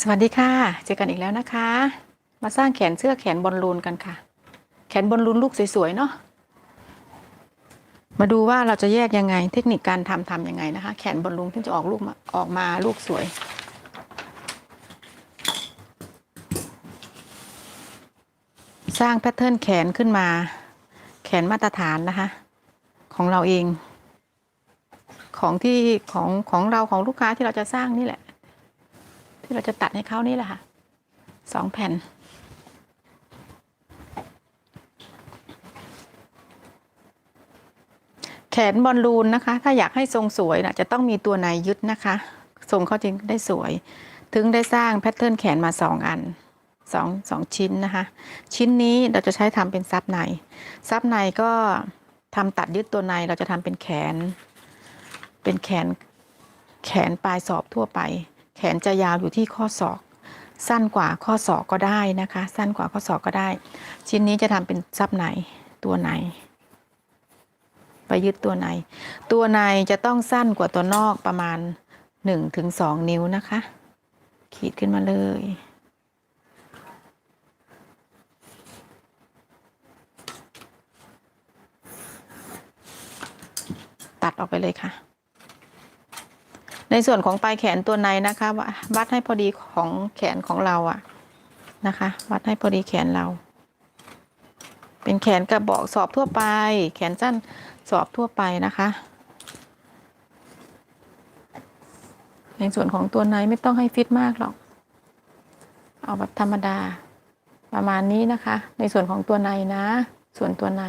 สวัสดีค่ะ เจอกันอีกแล้วนะคะ มาสร้างแขนเสื้อแขนบอลลูนกันค่ะ แขนบอลลูนลูกสวยๆเนาะ มาดูว่าเราจะแยกยังไง เทคนิคการทำทำยังไงนะคะ แขนบอลลูนที่จะออกลูกมาออกมาลูกสวย สร้างแพทเทิร์นแขนขึ้นมา แขนมาตรฐานนะคะ ของเราเอง ของที่ของของเราของลูกค้าที่เราจะสร้างนี่แหละ ที่เราจะตัดให้เขานี่แหละค่ะสองแผ่น แขนบอลลูนนะคะ ถ้าอยากให้ทรงสวยนะจะต้องมีตัวในยึดนะคะ ทรงเขาจึงได้สวย ถึงได้สร้างแพทเทิร์นแขนมาสองอันสองสองชิ้นนะคะ ชิ้นนี้เราจะใช้ทำเป็นซับใน ซับในก็ทำตัดยึดตัวในเราจะทำเป็นแขน เป็นแขนแขนปลายศอกทั่วไป แขนจะยาวอยู่ที่ข้อศอก สั้นกว่าข้อศอกก็ได้นะคะ สั้นกว่าข้อศอกก็ได้ ชิ้นนี้จะทำเป็นซับในตัวในไปยึดตัวใน ตัวในจะต้องสั้นกว่าตัวนอกประมาณ1-2ถึงนิ้วนะคะ ขีดขึ้นมาเลยตัดออกไปเลยค่ะ ในส่วนของปลายแขนตัวในนะคะ วัดให้พอดีของแขนของเราอะนะคะ วัดให้พอดีแขนเรา เป็นแขนกระบอกสอบทั่วไป แขนสั้นสอบทั่วไปนะคะ ในส่วนของตัวในไม่ต้องให้ฟิตมากหรอก เอาแบบธรรมดา ประมาณนี้นะคะ ในส่วนของตัวในนะ ส่วนตัวใน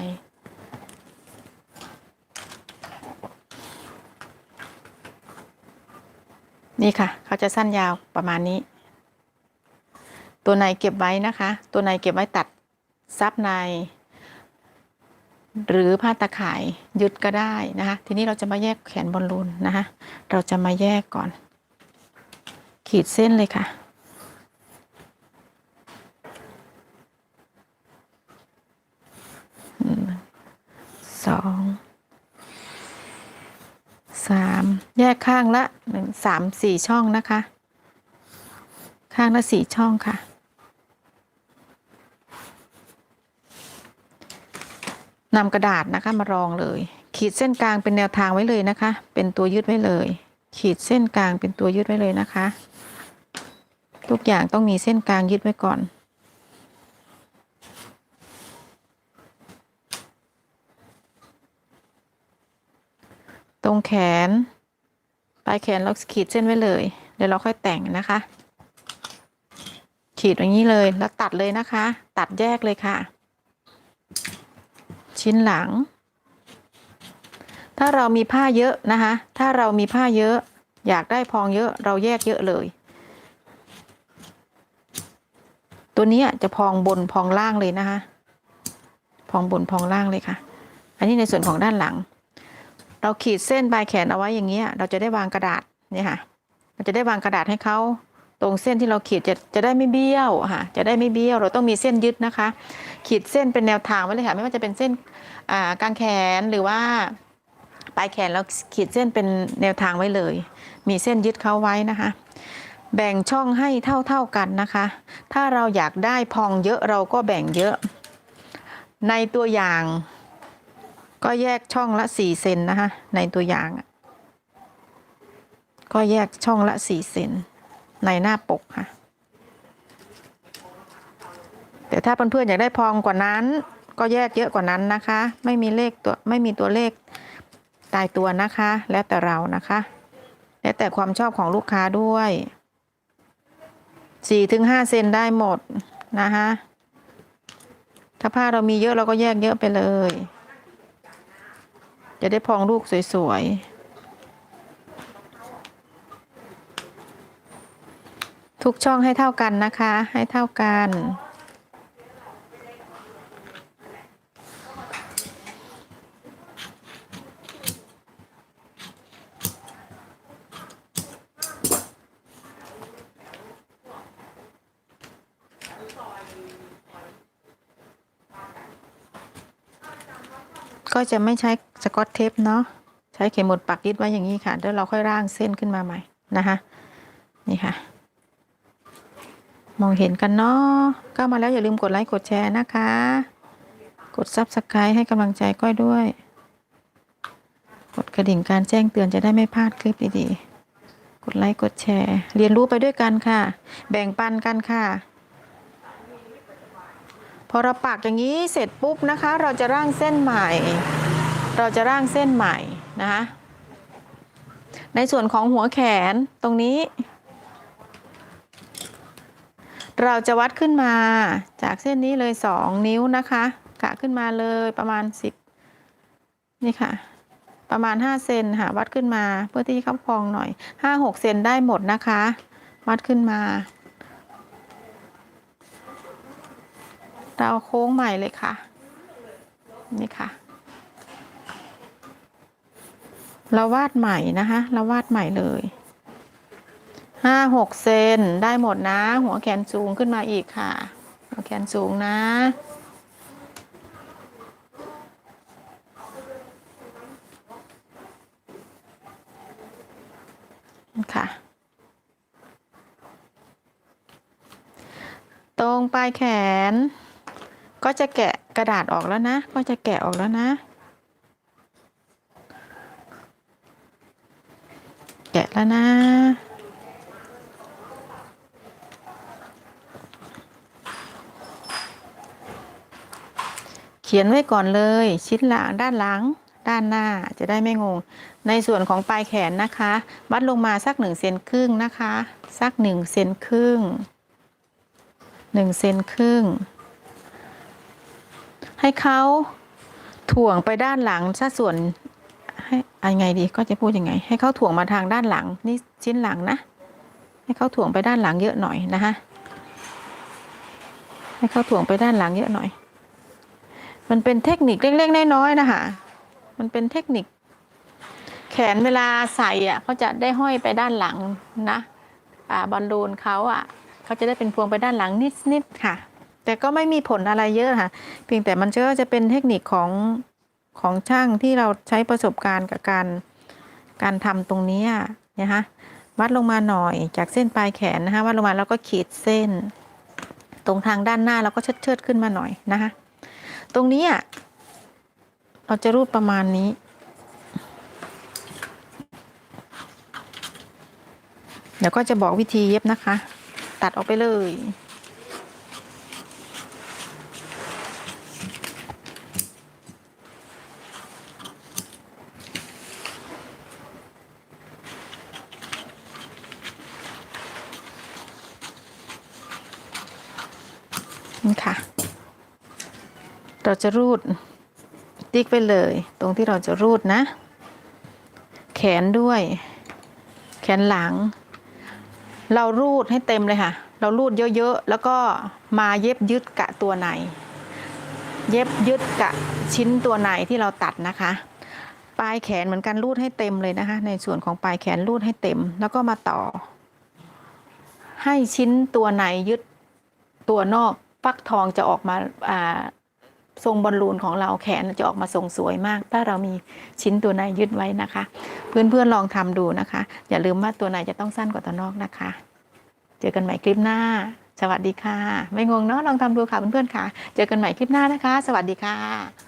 นี่ค่ะ เขาจะสั้นยาวประมาณนี้ ตัวในเก็บไว้นะคะ ตัวในเก็บไว้ตัดซับใน หรือผ้าตะข่ายยึดก็ได้นะคะ ทีนี้เราจะมาแยกแขนบอลลูนนะคะ เราจะมาแยกก่อน ขีดเส้นเลยค่ะหนึ่งสอง สามแยกข้างละหนึ่งสามสี่ช่องนะคะ ข้างละสี่ช่องค่ะ นำกระดาษนะคะมารองเลย ขีดเส้นกลางเป็นแนวทางไว้เลยนะคะ เป็นตัวยึดไว้เลย ขีดเส้นกลางเป็นตัวยึดไว้เลยนะคะ ทุกอย่างต้องมีเส้นกลางยึดไว้ก่อน ตรงแขน ปลายแขนเราขีดเส้นไว้เลย เดี๋ยวเราค่อยแต่งนะคะ ขีดอย่างนี้เลยแล้วตัดเลยนะคะ ตัดแยกเลยค่ะ ชิ้นหลัง ถ้าเรามีผ้าเยอะนะคะ ถ้าเรามีผ้าเยอะ อยากได้พองเยอะเราแยกเยอะเลย ตัวนี้จะพองบนพองล่างเลยนะคะ พองบนพองล่างเลยค่ะ อันนี้ในส่วนของด้านหลัง เราขีดเส้นปลายแขนเอาไว้อย่างเงี้ย เราจะได้วางกระดาษเนี่ยค่ะเราจะได้วางกระดาษให้เขาตรงเส้นที่เราขีดจะจะได้ไม่เบี้ยวค่ะ จะได้ไม่เบี้ยว เราต้องมีเส้นยึดนะคะ ขีดเส้นเป็นแนวทางไว้เลยค่ะ ไม่ว่าจะเป็นเส้นอ่างแขนหรือว่าปลายแขนเราขีดเส้นเป็นแนวทางไว้เลย มีเส้นยึดเขาไว้นะคะ แบ่งช่องให้เท่าๆกันนะคะ ถ้าเราอยากได้พองเยอะเราก็แบ่งเยอะ ในตัวอย่าง ก็แยกช่องละสี่เซนนะคะ ในตัวอย่าง ก็แยกช่องละสี่เซนในหน้าปกค่ะ แต่ถ้าเพื่อนๆอยากได้พองกว่านั้น ก็แยกเยอะกว่านั้นนะคะ ไม่มีเลขตัวไม่มีตัวเลขตายตัวนะคะ แล้วแต่เรานะคะ แล้วแต่ความชอบของลูกค้าด้วยสี่ถึงห้าเซนได้หมดนะคะถ้าผ้าเรามีเยอะเราก็แยกเยอะไปเลย จะได้พองลูกสวยๆ ทุกช่องให้เท่ากันนะคะ ให้เท่ากัน ก็จะไม่ใช้สกอตเทปเนาะใช้เข็มหมุดปักยึดไว้อย่างนี้ค่ะแล้วเราค่อยร่างเส้นขึ้นมาใหม่นะคะนี่ค่ะ มองเห็นกันเนาะเข้ามาแล้วอย่าลืมกดไลค์กดแชร์นะคะ กด Subscribe ให้กำลังใจก้อยด้วย กดกระดิ่งการแจ้งเตือนจะได้ไม่พลาดคลิปดีๆกดไลค์กดแชร์ เรียนรู้ไปด้วยกันค่ะ แบ่งปันกันค่ะ พอเราปักอย่างนี้เสร็จปุ๊บนะคะ เราจะร่างเส้นใหม่ เราจะร่างเส้นใหม่นะคะในส่วนของหัวแขนตรงนี้ เราจะวัดขึ้นมาจากเส้นนี้เลย 2 นิ้วนะคะกะขึ้นมาเลยประมาณ 10 นี่ค่ะ ประมาณ 5 เซนค่ะวัดขึ้นมาเพื่อที่เข้าพองหน่อย 5-6 เซนได้หมดนะคะ วัดขึ้นมา เราโค้งใหม่เลยค่ะ นี่ค่ะ เราวาดใหม่นะคะเราวาดใหม่เลยห้าหกเซนได้หมดนะ หัวแขนสูงขึ้นมาอีกค่ะ หัวแขนสูงนะค่ะ ตรงปลายแขน ก็จะแกะกระดาษออกแล้วนะ ก็จะแกะออกแล้วนะ แกะแล้วนะ เขียนไว้ก่อนเลย ชิ้นหลังด้านหลัง ด้านหน้าจะได้ไม่งง ในส่วนของปลายแขนนะคะ วัดลงมาสักหนึ่งเซนครึ่งนะคะ สักหนึ่งเซนครึ่งหนึ่งเซนครึ่ง ให้เขาถ่วงไปด้านหลังซะส่วนให้อะยังไงดีก็จะพูดยังไง ให้เขาถ่วงมาทางด้านหลังนี่ชิ้นหลังนะ ให้เขาถ่วงไปด้านหลังเยอะหน่อยนะคะให้เขาถ่วงไปด้านหลังเยอะหน่อย มันเป็นเทคนิคเล็กๆน้อยๆนะคะมันเป็นเทคนิค แขนเวลาใส่อะเขาจะได้ห้อยไปด้านหลังนะ อ่าบอลลูนเขาอะเขาจะได้เป็นพวงไปด้านหลังนิดๆค่ะ แต่ก็ไม่มีผลอะไรเยอะค่ะ เพียงแต่มันก็จะเป็นเทคนิคของของช่างที่เราใช้ประสบการณ์กับการการทำตรงนี้นะคะวัดลงมาหน่อยจากเส้นปลายแขนนะคะวัดลงมาแล้วก็ขีดเส้น ตรงทางด้านหน้าเราก็เชิดเชิดขึ้นมาหน่อยนะคะตรงนี้เราจะรูดประมาณนี้เดี๋ยวก็จะบอกวิธีเย็บนะคะ ตัดออกไปเลย นี่ค่ะ เราจะรูดติ๊กไปเลย ตรงที่เราจะรูดนะ แขนด้วย แขนหลัง เรารูดให้เต็มเลยค่ะ เรารูดเยอะๆ แล้วก็มาเย็บยึดกะตัวใน เย็บยึดกะชิ้นตัวในที่เราตัดนะคะปลายแขนเหมือนกันรูดให้เต็มเลยนะคะ ในส่วนของปลายแขนรูดให้เต็ม แล้วก็มาต่อ ให้ชิ้นตัวในยึดตัวนอก ฟักทองจะออกมาอ่าทรงบอลลูนของเราแขนจะออกมาทรงสวยมาก ถ้าเรามีชิ้นตัวในยึดไว้นะคะ เพื่อนๆลองทำดูนะคะ อย่าลืมว่าตัวในจะต้องสั้นกว่าตัวนอกนะคะ เจอกันใหม่คลิปหน้า สวัสดีค่ะ ไม่งงเนาะลองทำดูค่ะเพื่อนๆค่ะ เจอกันใหม่คลิปหน้านะคะ สวัสดีค่ะ